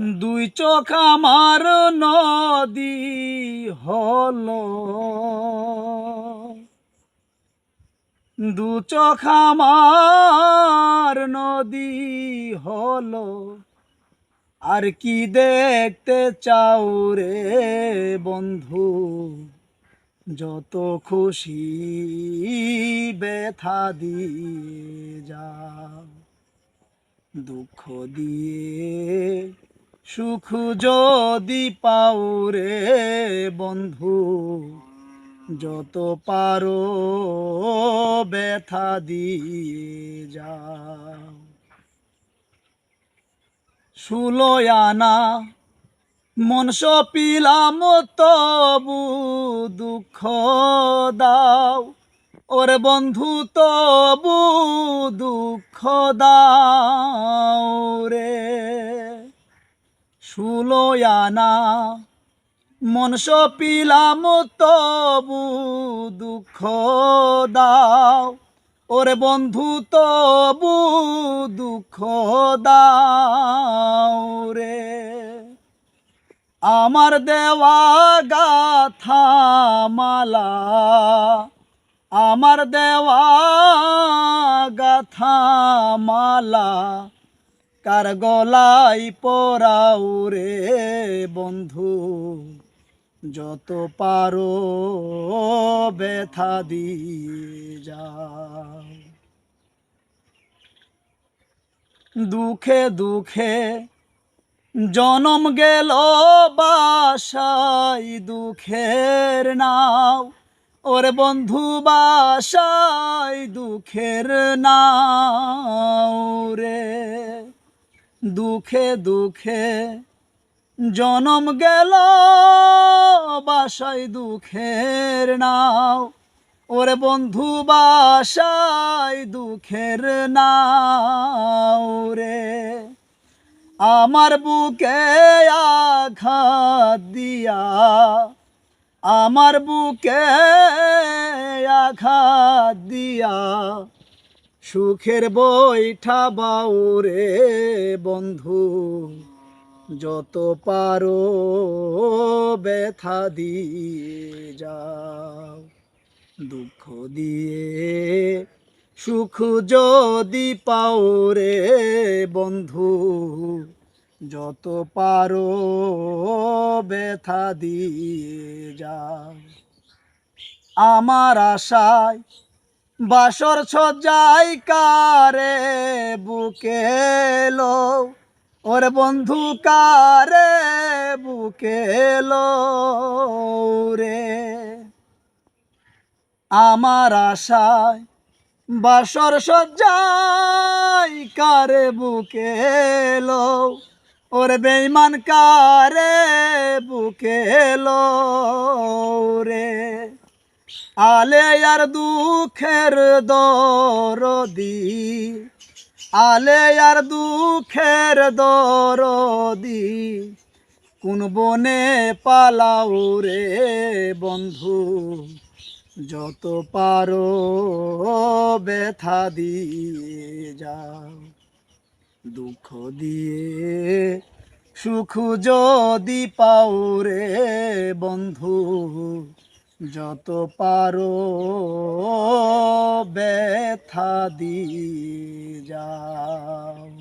দুই চোখ আমার নদী হল। দু চোখ আমার নদী হল। আর কি দেখতে চাও রে বন্ধু? যত খুশি ব্যথা দিয়ে যাও। দুঃখ দিয়ে সুখ যদি পাও রে বন্ধু, যত পারো ব্যথা দিয়ে যাও। সুলয়ানা মনস পিলাম তবু দুঃখ দাও। ওরে বন্ধু, তবু দুঃখ দাও। সুলয়ানা মনস পিলাম তবু দুঃখ দাও। ওরে বন্ধু, তবু দুঃখ দাও রে। আমার দেওয়া গাথা মালা, আমার দেওয়া গাথা মালা কার গলাই পরাও রে বন্ধু? যত পারো ব্যথা দিয়ে যাও। দুঃখে দুঃখে জনম গেল বাসাই দুঃখের নাও। ওরে বন্ধু বাসাই দুঃখের নাও রে। দুঃখে দুঃখে জনম গেল বাসাই দুঃখের নাও। ওরে বন্ধু বাসাই দুঃখের নাও রে। আমার বুকে আঘাত দিয়া, আমার বুকে আঘাত দিয়া সুখের বৈঠা বাউরে বন্ধু, যত পারো ব্যথা দিয়ে যাও। দুঃখ দিয়ে সুখ যদি পাও রে বন্ধু, যত পারো ব্যথা দিয়ে যাও। আমার আশায় বাসর সজ্জাই কারে বুকে লো ওরে বন্ধু কারে বুকে লো রে? আমার আশায় বাসর সজ্জাই কারে বুকে লো ওরে বেইমান কারে বুকে লো রে? আলে আর দুঃখের দরদি, আলে আর দুঃখের দরদি, কোন বনে পালাও রে বন্ধু, যত পারো ব্যথা দিয়ে যাও। দুঃখ দিয়ে, সুখ যদি পাও রে বন্ধু যত পারো ব্যথা দিয়ে যাও।